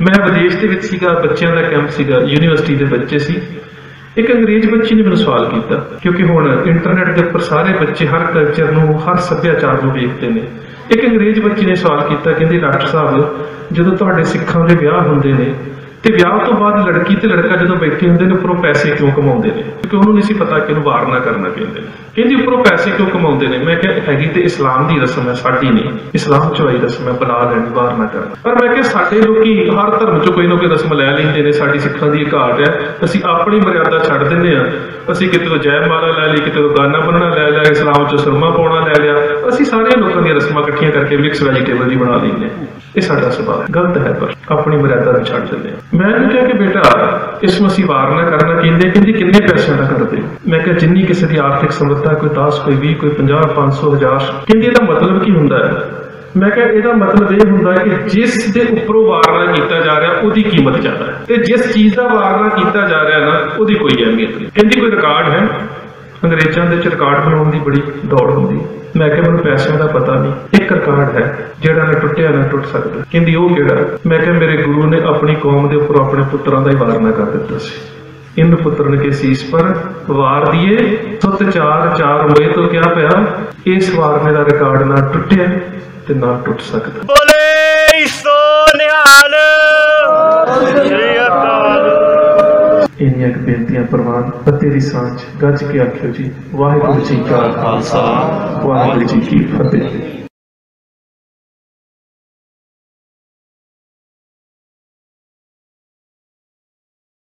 ਮੈਂ ਵਿਦੇਸ਼ ਦੇ ਵਿੱਚ ਸੀਗਾ, ਬੱਚਿਆਂ ਦਾ ਕੈਂਪ ਸੀਗਾ ਯੂਨੀਵਰਸਿਟੀ ਦੇ ਬੱਚੇ ਸੀ। ਇੱਕ ਅੰਗਰੇਜ਼ ਬੱਚੀ ਨੇ ਮੈਨੂੰ ਸਵਾਲ ਕੀਤਾ, ਕਿਉਂਕਿ ਹੁਣ ਇੰਟਰਨੈਟ ਦੇ ਉੱਪਰ ਸਾਰੇ ਬੱਚੇ ਹਰ ਕਲਚਰ ਨੂੰ, ਹਰ ਸੱਭਿਆਚਾਰ ਨੂੰ ਵੇਖਦੇ ਨੇ। ਇੱਕ ਅੰਗਰੇਜ਼ ਬੱਚੀ ਨੇ ਸਵਾਲ ਕੀਤਾ, ਕਹਿੰਦੇ, ਡਾਕਟਰ ਸਾਹਿਬ, ਜਦੋਂ ਤੁਹਾਡੇ ਸਿੱਖਾਂ ਦੇ ਵਿਆਹ ਹੁੰਦੇ ਨੇ ਤੇ ਵਿਆਹ ਤੋਂ ਬਾਅਦ ਲੜਕੀ ਤੇ ਲੜਕਾ ਜਦੋਂ ਬੈਠੇ ਹੁੰਦੇ ਨੇ, ਉੱਪਰੋਂ ਪੈਸੇ ਕਿਉਂ ਕਮਾਉਂਦੇ ਨੇ? ਕਿਉਂਕਿ ਉਹਨੂੰ ਨਹੀਂ ਸੀ ਪਤਾ ਕਿ ਇਹਨੂੰ ਵਾਰ ਨਾ ਕਰਨਾ ਕਹਿੰਦੇ ਕਹਿੰਦੀ, ਉੱਪਰੋਂ ਪੈਸੇ ਕਿਉਂ ਕਮਾਉਂਦੇ ਨੇ? ਮੈਂ ਕਿਹਾ, ਹੈਗੀ ਤੇ ਇਸਲਾਮ ਦੀ ਰਸਮ ਹੈ, ਸਾਡੀ ਨਹੀਂ। ਇਸਲਾਮ ਚ ਆਈ ਰਸਮ ਹੈ ਬਣਾ ਲੈਣੀ, ਵਾਰ ਨਾ ਕਰਨਾ। ਪਰ ਮੈਂ ਕਿਹਾ, ਸਾਡੇ ਲੋਕੀ ਹਰ ਧਰਮ ਚ ਕੋਈ ਨਾ ਕੋਈ ਰਸਮ ਲੈ ਲੈਂਦੇ ਨੇ, ਸਾਡੀ ਸਿੱਖਾਂ ਦੀ ਘਾਟ ਹੈ। ਅਸੀਂ ਆਪਣੀ ਮਰਿਆਦਾ ਛੱਡ ਦਿੰਦੇ ਆ ਅਸੀਂ ਕਿਤੇ ਤੋਂ ਜੈ ਮਾਲਾ ਲੈ ਲਈ, ਕਿਤੇ ਤੋਂ ਗਾਨਾ ਬੰਨਣਾ ਲੈ ਲਿਆ, ਇਸਲਾਮ ਚ ਸੁਰਮਾ ਪਾਉਣਾ ਲੈ ਲਿਆ। ਅਸੀਂ ਸਾਰੇ ਲੋਕਾਂ ਦੀਆਂ ਰਸਮਾਂ ਇਕੱਠੀਆਂ ਕਰਕੇ ਮਿਕਸ ਵੈਜੀਟੇਬਲ ਦੀ ਬਣਾ ਲੈਂਦੇ ਇਹ ਸਾਡਾ ਸੁਭਾਅ ਹੈ। ਗਲਤ ਹੈ ਪਰ ਆਪਣੀ ਮਰਿਆਦਾ ਨੂੰ ਛੱਡ ਦਿੰਦੇ ਹਾਂ। ਮੈਂ ਇਹਨੂੰ ਕਿਹਾ ਕਿ ਬੇਟਾ, ਇਸ ਨੂੰ ਅਸੀਂ ਵਾਰ ਨਾ ਕਰਨਾ, ਕਹਿੰਦੇ ਕਹਿੰਦੀ ਕਿੰਨੇ ਪੈਸਿਆਂ ਦਾ ਕਰਦੇ ਮੈਂ ਕਿਹਾ, ਜਿੰਨੀ ਕਿਸੇ ਦੀ ਆਰਥਿਕ ਸਮਰੱਥਾ, ਕੋਈ 10 ਕੋਈ 20 ਕੋਈ 50 500 1000 ਕਹਿੰਦੀ ਇਹਦਾ ਮਤਲਬ ਕੀ ਹੁੰਦਾ ਹੈ? ਮੈਂ ਕਿਹਾ ਇਹਦਾ ਮਤਲਬ ਇਹ ਹੁੰਦਾ ਕਿ ਜਿਸ ਦੇ ਉੱਪਰੋਂ ਵਾਰਨਾ ਕੀਤਾ ਜਾ ਰਿਹਾ, ਉਹਦੀ ਕੀਮਤ ਜ਼ਿਆਦਾ ਹੈ। ਤੇ ਜਿਸ ਚੀਜ਼ ਦਾ ਵਾਰਨਾ ਕੀਤਾ ਜਾ ਰਿਹਾ ਨਾ, ਉਹਦੀ ਕੋਈ ਅਹਿਮੀਅਤ ਨਹੀਂ। ਕਹਿੰਦੀ ਕੋਈ ਰਿਕਾਰਡ ਹੈ? ਅੰਗਰੇਜ਼ਾਂ ਦੇ ਚ ਰਿਕਾਰਡ ਬਣਾਉਣ ਦੀ ਬੜੀ ਦੌੜ ਹੁੰਦੀ ਮੈਂ ਕਿਹਾ ਮੈਨੂੰ ਪੈਸਿਆਂ ਦਾ ਪਤਾ ਨਹੀਂ, ਇੱਕ ਰਿਕਾਰਡ ਹੈ, ਜਿਹੜਾ ਨਾ ਟੁੱਟਿਆ ਨਾ ਟੁੱਟ ਸਕਦਾ। ਕਹਿੰਦੀ, ਉਹ ਕਿਹੜਾ? ਮੈਂ ਕਿਹਾ, ਮੇਰੇ ਗੁਰੂ ਨੇ ਆਪਣੀ ਕੌਮ ਦੇ ਉੱਪਰ ਆਪਣੇ ਪੁੱਤਰਾਂ ਦਾ ਹੀ ਵਾਰਨਾ ਕਰ ਦਿੱਤਾ ਸੀ। ਇੰਨ ਪੁੱਤਰਨ ਕੇ ਸੀਸ ਪਰ ਵਾਰ ਦੀਏ, ਸੁਤ ਚਾਰ ਚਾਰ ਹੋਏ ਤੋਂ ਕਿਆ ਪਿਆ? ਇਸ ਵਾਰਨੇ ਦਾ ਰਿਕਾਰਡ ਨਾ ਟੁੱਟਿਆ। ਤੇ ਨਾ ਟੁੱਟ ਸਕਦਾ। ਬੋਲੇ ਸੋ ਨਿਹਾਲ ਸ੍ਰੀ ਅਕਾਲ। ਇੰਨੀਆਂ ਕੁ ਬੇਨਤੀਆਂ ਪ੍ਰਵਾਨ ਅਤੇ ਦੀ ਸਾਂਝ ਗੱਜ ਕੇ ਆਖਿਓ ਜੀ ਵਾਹਿਗੁਰੂ ਜੀ ਕਾ ਖਾਲਸਾ ਵਾਹਿਗੁਰੂ ਜੀ ਕੀ ਫਤਿਹ।